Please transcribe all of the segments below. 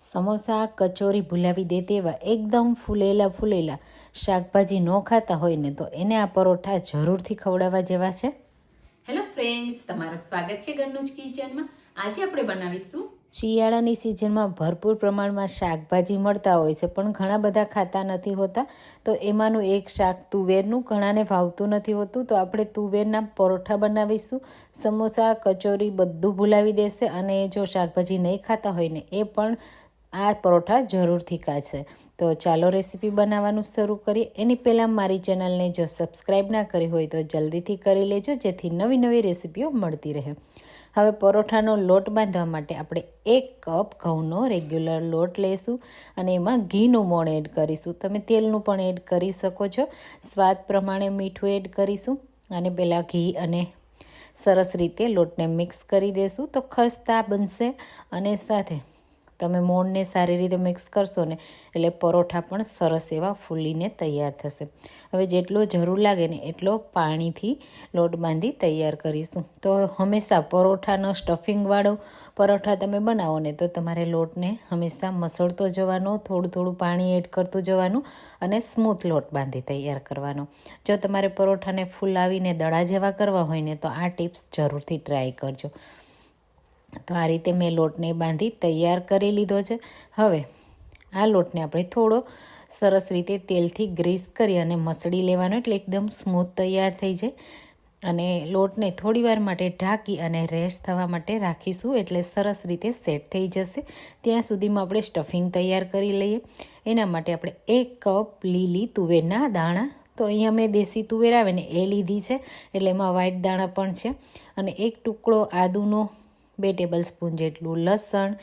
સમોસા કચોરી ભૂલાવી દે તેવા એકદમ ફૂલેલા ફૂલેલા શાકભાજી ન ખાતા હોય ને તો એને આ પરોઠા જરૂરથી ખવડાવવા જેવા છે. હેલો ફ્રેન્ડ્સ તમારું સ્વાગત છે ગન્નુજ કિચનમાં. આજે આપણે બનાવીશું શિયાળાની સિઝનમાં ભરપૂર પ્રમાણમાં શાકભાજી મળતા હોય છે પણ ઘણા બધા ખાતા નથી હોતા. તો એમાંનું એક શાક તુવેરનું ઘણાને ભાવતું નથી હોતું. તો આપણે તુવેરના પરોઠા બનાવીશું. સમોસા કચોરી બધું ભૂલાવી દેશે અને જો શાકભાજી નહીં ખાતા હોય ને એ પણ આ પરોઠા જરૂરથી ખાશે. તો ચાલો રેસીપી બનાવવાનું શરૂ કરીએ. એની પહેલાં મારી ચેનલને જો સબસ્ક્રાઈબ ના કરી હોય તો જલ્દીથી કરી લેજો, જેથી નવી નવી રેસીપીઓ મળતી રહે. હવે પરોઠાનો લોટ બાંધવા માટે આપણે એક કપ ઘઉંનો રેગ્યુલર લોટ લઈશું અને એમાં ઘીનું મોણ એડ કરીશું. તમે તેલનું પણ એડ કરી શકો છો. સ્વાદ પ્રમાણે મીઠું એડ કરીશું અને પહેલાં ઘી અને સરસ રીતે લોટને મિક્સ કરી દેશું. તો ખસ્તા બનશે અને સાથે તમે મોણને સારી રીતે મિક્સ કરશો ને, એટલે પરોઠા પણ સરસ એવા ફૂલીને તૈયાર થશે. હવે જેટલો જરૂર લાગે ને એટલો પાણીથી લોટ બાંધી તૈયાર કરીશું. તો હંમેશા પરોઠાનો સ્ટફિંગવાળો પરોઠા તમે બનાવો ને, તો તમારે લોટને હંમેશા મસળતો જવાનો, થોડું થોડું પાણી એડ કરતું જવાનું અને સ્મૂથ લોટ બાંધી તૈયાર કરવાનો. જો તમારે પરોઠાને ફૂલાવીને દડા જેવા કરવા હોય ને, તો આ ટિપ્સ જરૂરથી ટ્રાય કરજો. તો આ રીતે મેં લોટને બાંધી તૈયાર કરી લીધો છે. હવે આ લોટને આપણે થોડો સરસ રીતે તેલથી ગ્રીસ કરી અને મસળી લેવાનો એટલે એકદમ સ્મૂથ તૈયાર થઈ જાય. અને લોટને થોડીવાર માટે ઢાંકી અને રેસ્ટ થવા માટે રાખીશું એટલે સરસ રીતે સેટ થઈ જશે. ત્યાં સુધીમાં આપણે સ્ટફિંગ તૈયાર કરી લઈએ. એના માટે આપણે એક કપ લીલી તુવેરના દાણા, તો અહીંયા મેં દેશી તુવેર આવે ને એ લીધી છે, એટલે એમાં વ્હાઈટ દાણા પણ છે. અને એક ટુકડો આદુનો બે ટેબલ સ્પૂન જેટલું લસણ.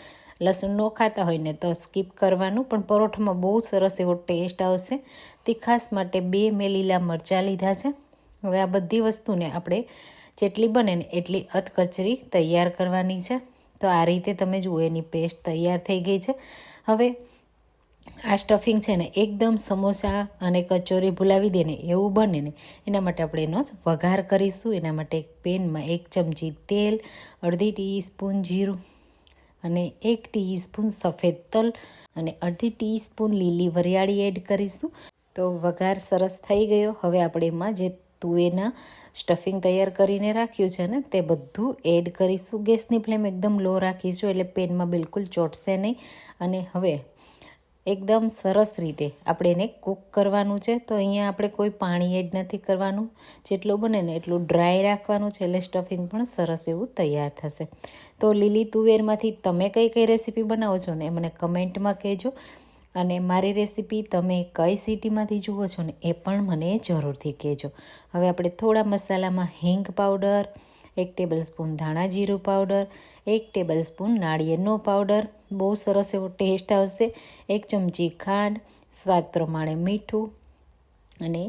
લસણ ન ખાતા હોય ને તો સ્કીપ કરવાનું, પણ પરોઠામાં બહુ સરસ એવો ટેસ્ટ આવશે. તીખાસ માટે બે મેં લીલા મરચાં લીધા છે. હવે આ બધી વસ્તુને આપણે જેટલી બને ને એટલી અધકચરી તૈયાર કરવાની છે. તો આ રીતે તમે જુઓ, એની પેસ્ટ તૈયાર થઈ ગઈ છે. હવે આ સ્ટફિંગ છે ને એકદમ સમોસા અને કચોરી ભૂલાવી દે ને એવું બને ને. એના માટે આપણે એનો જ વઘાર કરીશું. એના માટે એક પેનમાં એક ચમચી તેલ, અડધી ટીસ્પૂન જીરું અને એક ટીસ્પૂન સફેદ તલ અને અડધી ટીસ્પૂન લીલી વરિયાળી એડ કરીશું. તો વઘાર સરસ થઈ ગયો. હવે આપણે એમાં જે તુવેરના સ્ટફિંગ તૈયાર કરીને રાખ્યું છે ને, તે બધું એડ કરીશું. ગેસની ફ્લેમ એકદમ લો રાખીશું એટલે પેનમાં બિલકુલ ચોટશે નહીં. અને હવે એકદમ સરસ રીતે. આપણે એને કૂક કરવાનું છે, તો અહીંયા આપણે કોઈ પાણી એડ નથી કરવાનું. જેટલું બને ને એટલું ડ્રાય રાખવાનું છે, એટલે સ્ટફિંગ પણ સરસ એવું તૈયાર થશે. તો લીલી તુવેરમાંથી તમે કઈ કઈ રેસીપી બનાવો છો ને એ મને કમેન્ટમાં કહેજો. અને મારી રેસીપી તમે કઈ સિટીમાંથી જુઓ છો ને એ પણ મને જરૂરથી કહેજો. હવે આપણે થોડા મસાલામાં હિંગ પાવડર એક ટેબલ સ્પૂન ધાણા જીરું પાવડર એક ટેબલ સ્પૂન નાળિયેરનો પાવડર બહુ સરસ એવો ટેસ્ટ આવશે. એક ચમચી ખાંડ, સ્વાદ પ્રમાણે મીઠું અને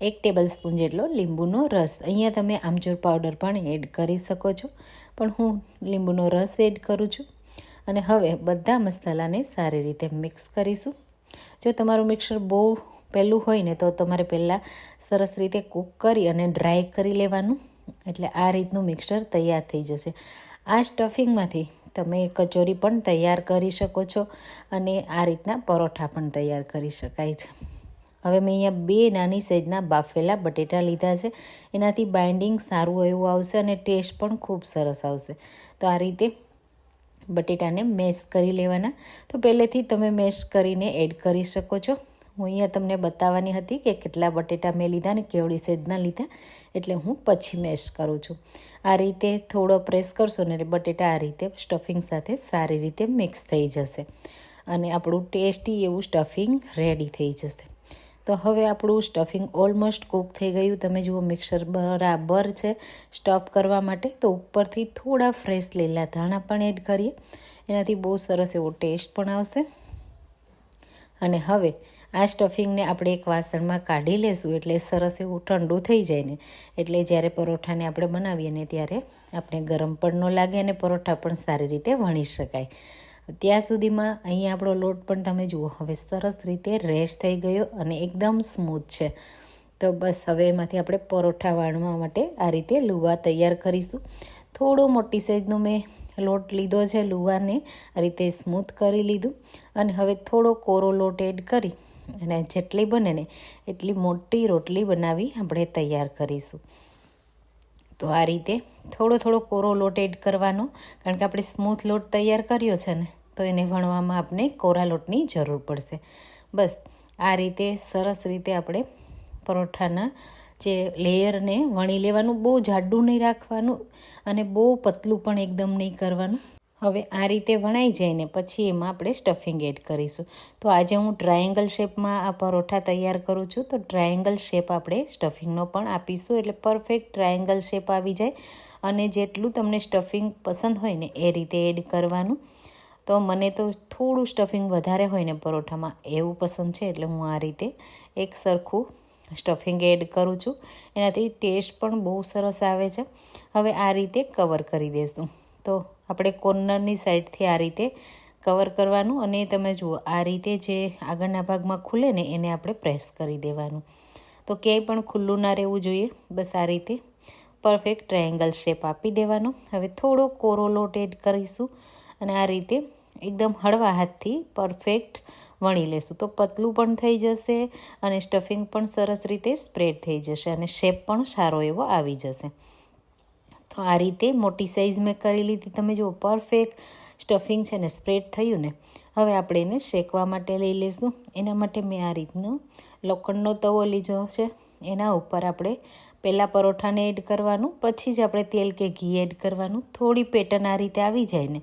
એક ટેબલ સ્પૂન જેટલો લીંબુનો રસ. અહીંયા તમે આમચૂર પાવડર પણ એડ કરી શકો છો, પણ હું લીંબુનો રસ એડ કરું છું. અને હવે બધા મસાલાને સારી રીતે મિક્સ કરીશું. જો તમારું મિક્સર બહુ પહેલું હોય ને તો તમારે પહેલાં સરસ રીતે કૂક કરી અને ડ્રાય કરી લેવાનું. એટલે આ રીતનું મિક્સર તૈયાર થઈ જશે. આ સ્ટફિંગમાંથી તમે કચોરી પણ તૈયાર કરી શકો છો અને આ રીતના પરોઠા પણ તૈયાર કરી શકાય છે. હવે મેં અહીંયા બે નાની સાઈઝના બાફેલા બટેટા લીધા છે. એનાથી બાઇન્ડિંગ સારું એવું આવશે અને ટેસ્ટ પણ ખૂબ સરસ આવશે. તો આ રીતે બટેટાને મેશ કરી લેવાના. તો પહેલેથી તમે મેશ કરીને એડ કરી શકો છો. હું અહીંયા તમને બતાવવાની હતી કે કેટલા બટેટા મેં લીધા ને કેવડી સેજના લીધા, એટલે હું પછી મેશ કરું છું. આ રીતે થોડો પ્રેસ કરશો ને બટેટા આ રીતે સ્ટફિંગ સાથે સારી રીતે મિક્સ થઈ જશે. અને આપણું ટેસ્ટી એવું સ્ટફિંગ રેડી થઈ જશે. તો હવે આપણું સ્ટફિંગ ઓલમોસ્ટ કૂક થઈ ગયું. તમે જુઓ મિક્સર બરાબર છે સ્ટફ કરવા માટે. તો ઉપરથી થોડા ફ્રેશ લીલા ધાણા પણ એડ કરીએ. એનાથી બહુ સરસ એવો ટેસ્ટ પણ આવશે. અને હવે આ સ્ટફિંગને આપણે એક વાસણમાં કાઢી લેશું એટલે સરસ એવું ઠંડુ થઈ જાય ને. એટલે જ્યારે પરોઠાને આપણે બનાવીએ ને ત્યારે આપણે ગરમ પણ ન લાગે અને પરોઠા પણ સારી રીતે વણી શકાય. ત્યાં સુધીમાં અહીંયા આપણો લોટ પણ તમે જુઓ, હવે સરસ રીતે રેશ થઈ ગયો અને એકદમ સ્મૂથ છે. તો બસ હવે એમાંથી આપણે પરોઠા વાળવા માટે આ રીતે લુવા તૈયાર કરીશું. થોડો મોટી સાઈઝનો મેં લોટ લીધો છે લુવાને, આ રીતે સ્મૂથ કરી લીધું. અને હવે થોડો કોરો લોટ એડ કરી અને જેટલી બને ને એટલી મોટી રોટલી બનાવી આપણે તૈયાર કરીશું. તો આ રીતે થોડો થોડો કોરો લોટ એડ કરવાનો, કારણ કે આપણે સ્મૂથ લોટ તૈયાર કર્યો છે ને, તો એને વણવામાં આપણે કોરા લોટની જરૂર પડશે. બસ, આ રીતે સરસ રીતે આપણે પરોઠાના જે લેયરને વણી લેવાનું, બહુ જાડું નહીં રાખવાનું અને બહુ પતલું પણ એકદમ નહીં કરવાનું. હવે આ રીતે વણાઈ જાય ને પછી એમાં આપણે સ્ટફિંગ એડ કરીશું. તો આજે હું ટ્રાયેંગલ શેપમાં આ પરોઠા તૈયાર કરું છું. તો ટ્રાયેંગલ શેપ આપણે સ્ટફિંગનો પણ આપીશું. એટલે પરફેક્ટ ટ્રાયેંગલ શેપ આવી જાય. અને જેટલું તમને સ્ટફિંગ પસંદ હોય ને એ રીતે એડ કરવાનું. તો મને તો થોડું સ્ટફિંગ વધારે હોય ને પરોઠામાં એવું પસંદ છે. એટલે હું આ રીતે એક સરખું સ્ટફિંગ એડ કરું છું. એનાથી ટેસ્ટ પણ બહુ સરસ આવે છે. હવે આ રીતે કવર કરી દઈશું તો આપણે કોર્નરની સાઈડથી આ રીતે કવર કરવાનું અને તમે જુઓ, આ રીતે જે આગળના ભાગમાં ખુલે ને એને આપણે પ્રેસ કરી દેવાનું. તો ક્યાંય પણ ખુલ્લું ના રહેવું જોઈએ, બસ આ રીતે પરફેક્ટ ટ્રાયેંગલ શેપ આપી દેવાનો. હવે થોડો કોરો લોટ એડ કરીશું અને આ રીતે એકદમ હળવા હાથથી પરફેક્ટ વણી લેશું. તો પતલું પણ થઈ જશે અને સ્ટફિંગ પણ સરસ રીતે સ્પ્રેડ થઈ જશે અને શેપ પણ સારો એવો આવી જશે. તો આ રીતે મોટી સાઇઝ મેં કરી લીધી. તમે જુઓ પરફેક્ટ સ્ટફિંગ છે ને સ્પ્રેડ થયું ને. હવે આપણે એને શેકવા માટે લઈ લઈશું એના માટે મેં આ રીતનો લોખંડનો તવો લીધો છે. એના ઉપર આપણે પહેલાં પરોઠાને એડ કરવાનું, પછી જ આપણે તેલ કે ઘી એડ કરવાનું. થોડી પેટર્ન આ રીતે આવી જાય ને.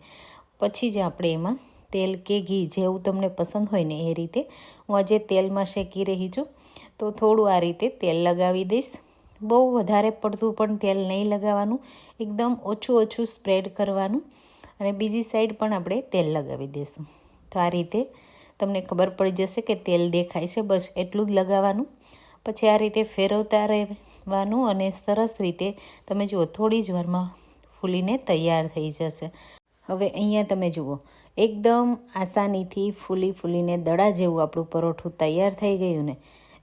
પછી જ આપણે એમાં તેલ કે ઘી જેવું તમને પસંદ હોય ને, એ રીતે હું આજે તેલમાં શેકી રહી છું. તો થોડું આ રીતે તેલ લગાવી દઈશ. બહુ વધારે પડતું પણ તેલ નહીં લગાવવાનું, એકદમ ઓછું ઓછું સ્પ્રેડ કરવાનું અને બીજી સાઈડ પણ આપણે તેલ લગાવી દઈશું. તો આ રીતે તમને ખબર પડી જશે કે તેલ દેખાય છે, બસ એટલું જ લગાવવાનું. પછી આ રીતે ફેરવતા રહેવાનું અને સરસ રીતે તમે જુઓ, થોડી જ વારમાં ફૂલીને તૈયાર થઈ જશે. હવે અહીંયા તમે જુઓ, એકદમ આસાનીથી ફૂલી ફૂલીને દડા જેવું આપણું પરોઠું તૈયાર થઈ ગયું ને.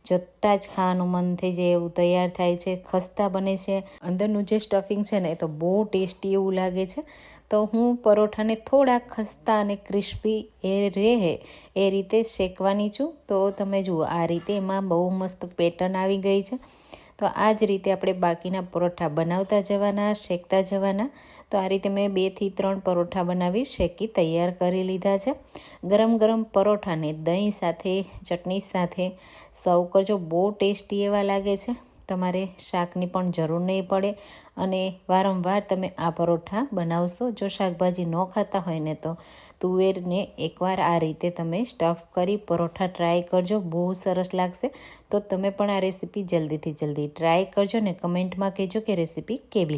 જોતાં જ ખાવાનું મન થઈ જાય એવું તૈયાર થાય છે, ખસ્તા બને છે. અંદરનું જે સ્ટફિંગ છે ને એ તો બહુ ટેસ્ટી એવું લાગે છે. તો હું પરોઠાને થોડા ખસ્તા અને ક્રિસ્પી એ રહે એ રીતે શેકવાની છું. તો તમે જુઓ, આ રીતે એમાં બહુ મસ્ત પેટર્ન આવી ગઈ છે. તો આ જ રીતે આપણે બાકીના પરોઠા બનાવતા જવાના, શેકતા જવાના. તો આ રીતે મેં બેથી ત્રણ પરોઠા બનાવી, શેકી, તૈયાર કરી લીધા છે. ગરમ ગરમ પરોઠાને દહીં સાથે, ચટણી સાથે, સર્વ કરજો. બહુ ટેસ્ટી એવા લાગે છે. તમારે શાકની પણ જરૂર નહીં પડે અને વારંવાર તમે આ પરોઠા બનાવશો. જો શાકભાજી ન ખાતા હોય ને તો તુવેરને એકવાર આ રીતે તમે સ્ટફ કરી પરોઠા ટ્રાય કરજો. બહુ સરસ લાગશે. તો તમે પણ આ રેસીપી જલ્દીથી જલ્દી ટ્રાય કરજો ને કમેન્ટમાં કહેજો કે રેસીપી કેવી